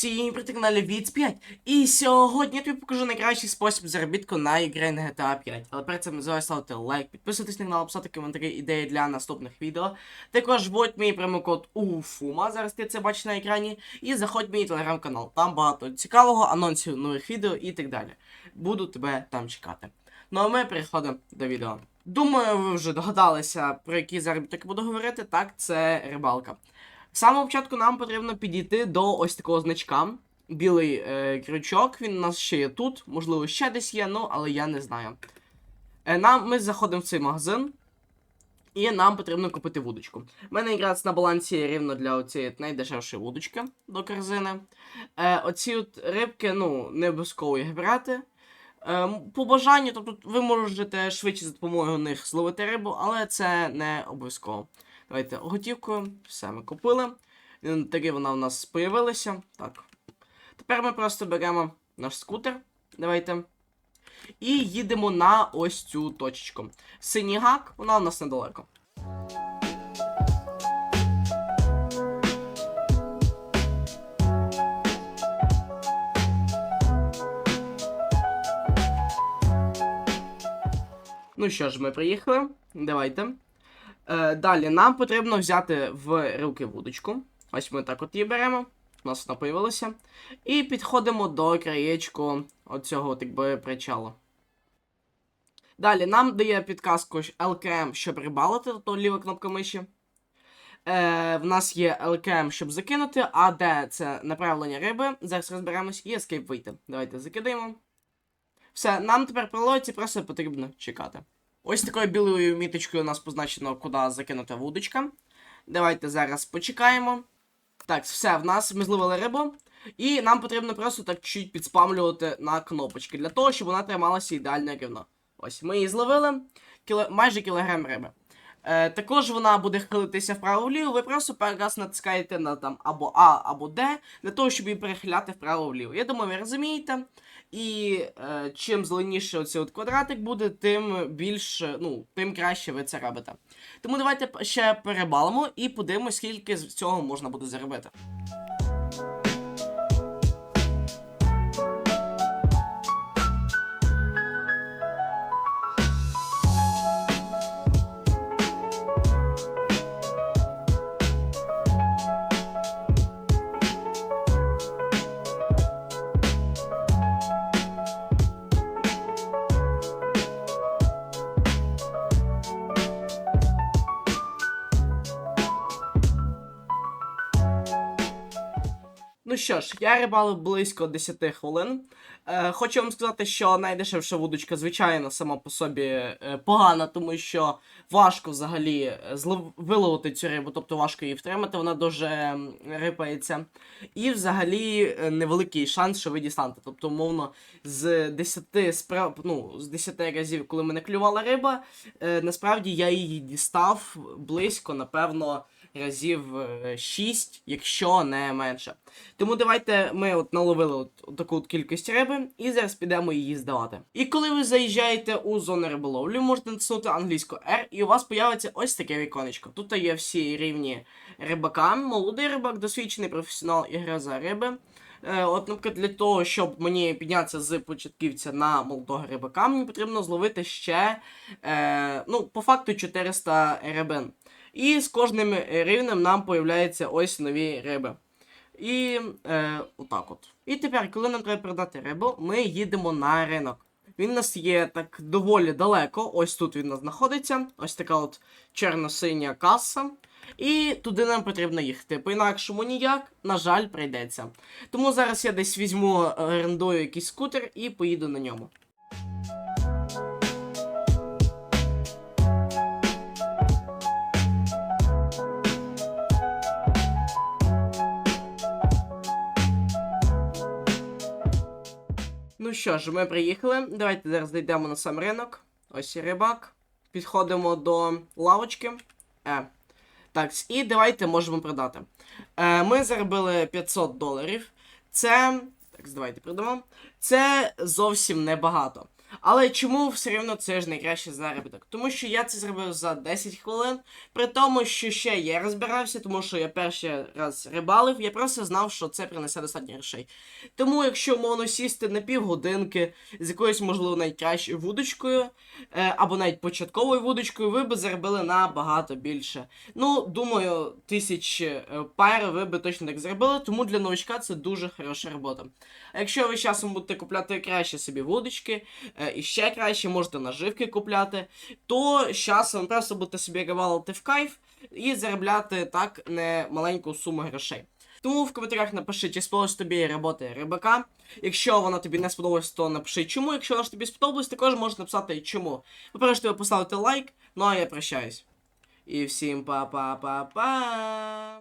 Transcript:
Всім привіт, на каналі Віц 5. І сьогодні я тобі покажу найкращий спосіб заробітку на ігрі на GTA 5. Але перед цим не ставити лайк, підписуйтесь на канал, писати коментарі, ідеї для наступних відео. Також вводь мій промокод УФУМА, зараз ти це бачиш на екрані. І заходь мій телеграм-канал. Там багато цікавого, анонсів нових відео і так далі. Буду тебе там чекати. Ну а ми переходимо до відео. Думаю, ви вже догадалися, про який заробіток буду говорити. Так, це рибалка. З самого початку нам потрібно підійти до ось такого значка. Білий е, крючок, він у нас ще є тут, можливо, ще десь є, ну, але я не знаю. Е, нам, ми заходимо в цей магазин, і нам потрібно купити вудочку. У мене якраз на балансі рівно для оцієї найдешевшої вудочки до корзини. Е, оці от рибки, ну, не обов'язково їх брати. Е, по бажанню, тобто ви можете швидше за допомогою них зловити рибу, але це не обов'язково. Давайте готівкою. Все, ми купили. Інвентарі вона у нас появилася. Так. Тепер ми просто беремо наш скутер. Давайте. І їдемо на ось цю точечку. Синій гак, вона у нас недалеко. Ну що ж, ми приїхали. Давайте. Е, далі нам потрібно взяти в руки вудочку. Ось ми так от її беремо. У нас вона появилася. І підходимо до краєчку оцього, от, якби, причалу. Далі нам дає підказку LKM, щоб рибалити, тобто ліва кнопка миші. Е, в нас є LKM, щоб закинути, а D це направлення риби. Зараз розберемось і Escape вийти. Давайте закидаємо. Все, нам тепер приловиться, просто потрібно чекати. Ось такою білою міточкою у нас позначено, куди закинута вудочка. Давайте зараз почекаємо. Так, все, в нас ми зловили рибу. І нам потрібно просто так чуть підспамлювати на кнопочки, для того, щоб вона трималася ідеально рівно. Ось, ми її зловили кіло... майже кілограм риби. Е, також вона буде хилитися вправо-вліво, ви просто раз натискаєте на там або А, або Д, для того, щоб її перехиляти вправо-вліво. Я думаю, ви розумієте. І е, чим зеленіше оцей от квадратик буде, тим більше, ну, тим краще ви це робите. Тому давайте ще перебалимо і подивимось, скільки з цього можна буде заробити. Ну що ж, я рибалив близько 10 хвилин. Е, хочу вам сказати, що найдешевша вудочка, звичайно, сама по собі е, погана, тому що важко взагалі е, злов... виловити цю рибу, тобто важко її втримати, вона дуже рипається. І взагалі е, невеликий шанс, що ви дістанете. Тобто, умовно, з 10 справ... ну, з 10 разів, коли мене клювала риба, е, насправді я її дістав близько, напевно разів 6, якщо не менше. Тому давайте ми от наловили от, таку от кількість риби і зараз підемо її здавати. І коли ви заїжджаєте у зону риболовлі, можете натиснути англійську R, і у вас появиться ось таке віконечко. Тут є всі рівні рибака, молодий рибак, досвідчений професіонал і гроза риби. Е, От, наприклад, для того, щоб мені піднятися з початківця на молодого рибака, мені потрібно зловити ще, е, ну, по факту 400 рибин. І з кожним рівнем нам появляються ось нові риби. І е, отак от. І тепер, коли нам треба продати рибу, ми їдемо на ринок. Він у нас є так доволі далеко. Ось тут він у нас знаходиться. Ось така от чорно-синя каса. І туди нам потрібно їхати. По-інакшому ніяк, на жаль, прийдеться. Тому зараз я десь візьму, орендую якийсь скутер і поїду на ньому. Ну що ж, ми приїхали. Давайте зараз зайдемо на сам ринок. Ось і рибак. Підходимо до лавочки. Е. Так, і давайте можемо продати. Е, ми заробили 500 доларів. Це. Так, давайте продамо. Це зовсім небагато. Але чому все рівно це ж найкращий заробіток? Тому що я це зробив за 10 хвилин, при тому, що ще я розбирався, тому що я перший раз рибалив, я просто знав, що це принесе достатньо грошей. Тому, якщо умовно сісти на півгодинки з якоюсь, можливо, найкращою вудочкою, е, або навіть початковою вудочкою, ви би заробили набагато більше. Ну, думаю, тисяч е, пар ви би точно так зробили, тому для новичка це дуже хороша робота. А якщо ви часом будете купляти краще собі вудочки, е, і ще краще можете наживки купляти, то з часом просто будете собі рибалити в кайф і заробляти так не маленьку суму грошей. Тому в коментарях напиши, чи сподобалась тобі робота рибака. Якщо вона тобі не сподобалась, то напиши чому. Якщо вона ж тобі сподобалась, також можеш написати чому. По-перше, тебе поставити лайк, ну а я прощаюсь. І всім па-па-па-па.